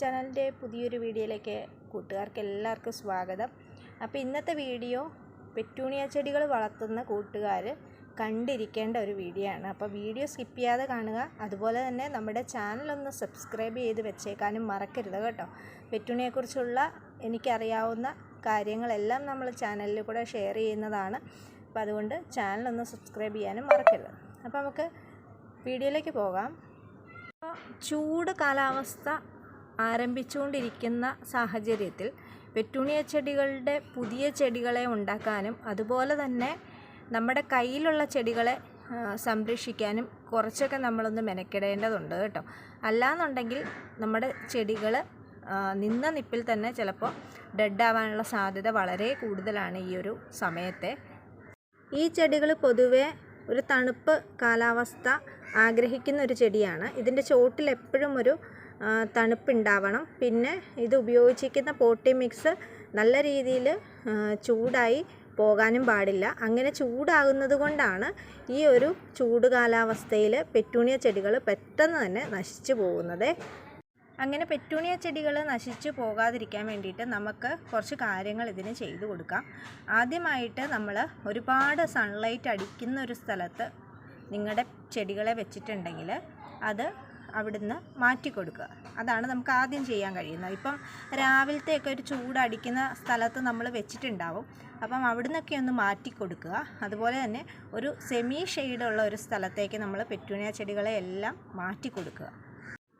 ചാനലിന്റെ പുതിയൊരു വീഡിയോയിലേക്ക് കൂട്ടുകാർക്ക് എല്ലാവർക്കും സ്വാഗതം. അപ്പോൾ ഇന്നത്തെ വീഡിയോ പെറ്റൂണിയ ചെടികൾ വളർത്തുന്ന കൂട്ടുകാർ കണ്ടിരിക്കേണ്ട ഒരു വീഡിയോ ആണ്. അപ്പോൾ വീഡിയോ സ്കിപ്പ് ചെയ്യാതെ കാണുക. അതുപോലെ തന്നെ നമ്മുടെ ചാനലൊന്ന് സബ്സ്ക്രൈബ് ചെയ്ത് വെച്ചേക്കാനും മറക്കരുത് കേട്ടോ. പെറ്റൂണിയെക്കുറിച്ചുള്ള എനിക്കറിയാവുന്ന കാര്യങ്ങളെല്ലാം നമ്മൾ ചാനലിൽ കൂടെ ഷെയർ ചെയ്യുന്നതാണ്. അപ്പോൾ അതുകൊണ്ട് ചാനലൊന്ന് സബ്സ്ക്രൈബ് ചെയ്യാനും മറക്കരുത്. അപ്പോൾ നമുക്ക് വീഡിയോയിലേക്ക് പോകാം. ചൂട് കാലാവസ്ഥ ആരംഭിച്ചുകൊണ്ടിരിക്കുന്ന സാഹചര്യത്തിൽ പെറ്റൂണിയ ചെടികളുടെ പുതിയ ചെടികളെ ഉണ്ടാക്കാനും അതുപോലെ തന്നെ നമ്മുടെ കയ്യിലുള്ള ചെടികളെ സംരക്ഷിക്കാനും കുറച്ചൊക്കെ നമ്മളൊന്ന് മെനക്കെടേണ്ടതുണ്ട് കേട്ടോ. അല്ലാന്നുണ്ടെങ്കിൽ നമ്മുടെ ചെടികൾ നിന്ന നിപ്പിൽ തന്നെ ചിലപ്പോൾ ഡെഡ് ആവാനുള്ള സാധ്യത വളരെ കൂടുതലാണ് ഈ ഒരു സമയത്തെ. ഈ ചെടികൾ പൊതുവേ ഒരു തണുപ്പ് കാലാവസ്ഥ ആഗ്രഹിക്കുന്ന ഒരു ചെടിയാണ്. ഇതിന്റെ ചോട്ടിൽ എപ്പോഴും ഒരു തണുപ്പുണ്ടാവണം. പിന്നെ ഇത് ഉപയോഗിച്ചിരിക്കുന്ന പോട്ടി മിക്സ് നല്ല രീതിയിൽ ചൂടായി പോകാനും പാടില്ല. അങ്ങനെ ചൂടാകുന്നത് കൊണ്ടാണ് ഈ ഒരു ചൂട് കാലാവസ്ഥയിൽ പെറ്റൂണിയ ചെടികൾ പെട്ടെന്ന് തന്നെ നശിച്ചു പോകുന്നത്. അങ്ങനെ പെറ്റൂണിയ ചെടികൾ നശിച്ചു പോകാതിരിക്കാൻ വേണ്ടിയിട്ട് നമുക്ക് കുറച്ച് കാര്യങ്ങൾ ഇതിന് ചെയ്തു കൊടുക്കാം. ആദ്യമായിട്ട് നമ്മൾ ഒരുപാട് സൺലൈറ്റ് അടിക്കുന്ന ഒരു സ്ഥലത്ത് നിങ്ങളുടെ ചെടികളെ വെച്ചിട്ടുണ്ടെങ്കിൽ അത് അവിടുന്ന് മാറ്റി കൊടുക്കുക. അതാണ് നമുക്ക് ആദ്യം ചെയ്യാൻ കഴിയുന്നത്. ഇപ്പം രാവിലത്തെയൊക്കെ ഒരു ചൂടടിക്കുന്ന സ്ഥലത്ത് നമ്മൾ വെച്ചിട്ടുണ്ടാവും. അപ്പം അവിടുന്നൊക്കെ ഒന്ന് മാറ്റി കൊടുക്കുക. അതുപോലെ തന്നെ ഒരു സെമി ഷെയ്ഡുള്ള ഒരു സ്ഥലത്തേക്ക് നമ്മൾ പെറ്റൂണിയ ചെടികളെ എല്ലാം മാറ്റി കൊടുക്കുക.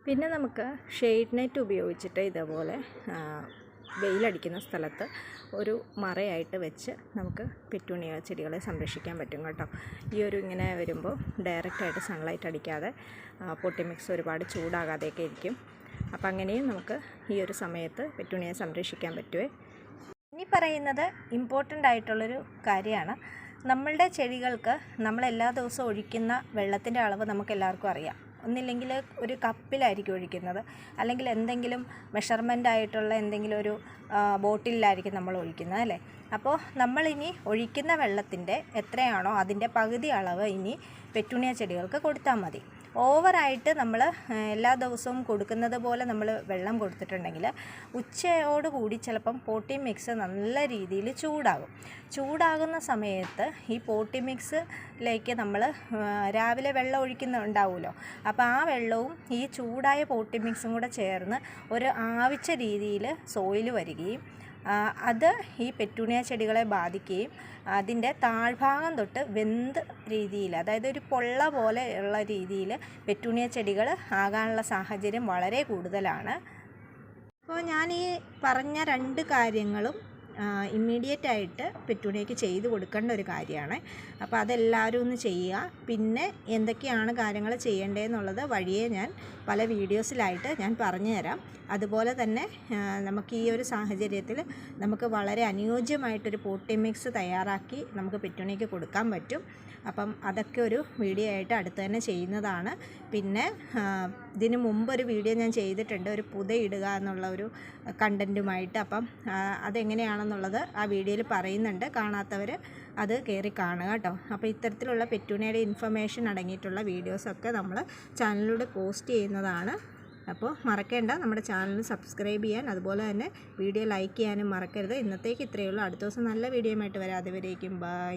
പിന്നെ നമുക്ക് ഷെയ്ഡ് നെറ്റ് ഉപയോഗിച്ചിട്ട് ഇതേപോലെ വെയിലടിക്കുന്ന സ്ഥലത്ത് ഒരു മറയായിട്ട് വെച്ച് നമുക്ക് പെറ്റൂണിയ ചെടികളെ സംരക്ഷിക്കാൻ പറ്റും കേട്ടോ. ഈ ഒരു ഇങ്ങനെ വരുമ്പോൾ ഡയറക്റ്റായിട്ട് സൺലൈറ്റ് അടിക്കാതെ പൊട്ടി മിക്സ് ഒരുപാട് ചൂടാകാതെയൊക്കെ ഇരിക്കും. അപ്പം അങ്ങനെയും നമുക്ക് ഈ ഒരു സമയത്ത് പെറ്റൂണിയെ സംരക്ഷിക്കാൻ പറ്റുമേ ഇനി പറയുന്നത് ഇമ്പോർട്ടന്റ് ആയിട്ടുള്ളൊരു കാര്യമാണ്. നമ്മളുടെ ചെടികൾക്ക് നമ്മൾ എല്ലാ ദിവസവും ഒഴിക്കുന്ന വെള്ളത്തിന്റെ അളവ് നമുക്ക് എല്ലാവർക്കും അറിയാം. ഒന്നില്ലെങ്കിൽ ഒരു കപ്പിലായിരിക്കും ഒഴിക്കുന്നത്. അല്ലെങ്കിൽ എന്തെങ്കിലും മെഷർമെന്റ് ആയിട്ടുള്ള എന്തെങ്കിലും ഒരു ബോട്ടിലായിരിക്കും നമ്മൾ ഒഴിക്കുന്നത് അല്ലേ? അപ്പോൾ നമ്മളിനി ഒഴിക്കുന്ന വെള്ളത്തിന്റെ എത്രയാണോ അതിന്റെ പകുതി അളവ് ഇനി പെറ്റൂണിയ ചെടികൾക്ക് കൊടുത്താൽ മതി. ഓവറായിട്ട് നമ്മൾ എല്ലാ ദിവസവും കൊടുക്കുന്നത് പോലെ നമ്മൾ വെള്ളം കൊടുത്തിട്ടുണ്ടെങ്കിൽ ഉച്ചയോടുകൂടി ചിലപ്പം പോട്ടി മിക്സ് നല്ല രീതിയിൽ ചൂടാകും. ചൂടാകുന്ന സമയത്ത് ഈ പോട്ടി മിക്സിലേക്ക് നമ്മൾ രാവിലെ വെള്ളം ഒഴിക്കുന്നുണ്ടാവുമല്ലോ അപ്പോൾ ആ വെള്ളവും ഈ ചൂടായ പോട്ടി മിക്സും കൂടെ ചേർന്ന് ഒരു ആവിച്ച രീതിയിൽ സോയിൽ വരികയും അത് ഈ പെറ്റൂണിയ ചെടികളെ ബാധിക്കുകയും അതിന്റെ താഴ്ഭാഗം തൊട്ട് വെന്ത് രീതിയിൽ അതായത് ഒരു പൊള്ള പോലെ ഉള്ള രീതിയിൽ പെറ്റൂണിയ ചെടികൾ ആകാനുള്ള സാഹചര്യം വളരെ കൂടുതലാണ്. അപ്പോൾ ഞാൻ ഈ പറഞ്ഞ രണ്ട് കാര്യങ്ങളും ഇമ്മീഡിയറ്റ് ആയിട്ട് പെറ്റൂണിയയ്ക്ക് ചെയ്തു കൊടുക്കേണ്ട ഒരു കാര്യമാണ്. അപ്പോൾ അതെല്ലാവരും ഒന്ന് ചെയ്യുക. പിന്നെ എന്തൊക്കെയാണ് കാര്യങ്ങൾ ചെയ്യേണ്ടതെന്നുള്ളത് വഴിയെ ഞാൻ പല വീഡിയോസിലായിട്ട് ഞാൻ പറഞ്ഞു തരാം അതുപോലെ തന്നെ നമുക്ക് ഈ ഒരു സാഹചര്യത്തിൽ നമുക്ക് വളരെ അനുയോജ്യമായിട്ടൊരു പോട്ടി മിക്സ് തയ്യാറാക്കി നമുക്ക് പെറ്റൂണിയയ്ക്ക് കൊടുക്കാൻ പറ്റും. അപ്പം അതൊക്കെ ഒരു വീഡിയോ ആയിട്ട് അടുത്ത് തന്നെ ചെയ്യുന്നതാണ്. പിന്നെ ഇതിന് മുമ്പ് ഒരു വീഡിയോ ഞാൻ ചെയ്തിട്ടുണ്ട് ഒരു പുത ഇടുക എന്നുള്ള ഒരു കണ്ടന്റുമായിട്ട് അപ്പം അതെങ്ങനെയാണെന്നുള്ളത് ആ വീഡിയോയിൽ പറയുന്നുണ്ട്. കാണാത്തവർ അത് കയറി കാണുക കേട്ടോ. അപ്പോൾ ഇത്തരത്തിലുള്ള പെറ്റൂണിയുടെ ഇൻഫർമേഷൻ അടങ്ങിയിട്ടുള്ള വീഡിയോസൊക്കെ നമ്മൾ ചാനലിലൂടെ പോസ്റ്റ് ചെയ്യുന്നതാണ്. അപ്പോൾ മറക്കേണ്ട നമ്മുടെ ചാനൽ സബ്സ്ക്രൈബ് ചെയ്യാൻ അതുപോലെ തന്നെ വീഡിയോ ലൈക്ക് ചെയ്യാനും മറക്കരുത്. ഇന്നത്തേക്ക് ഇത്രയേ ഉള്ളൂ. അടുത്ത ദിവസം നല്ല വീഡിയോയുമായിട്ട് വരാതെ വരേക്കും ബൈ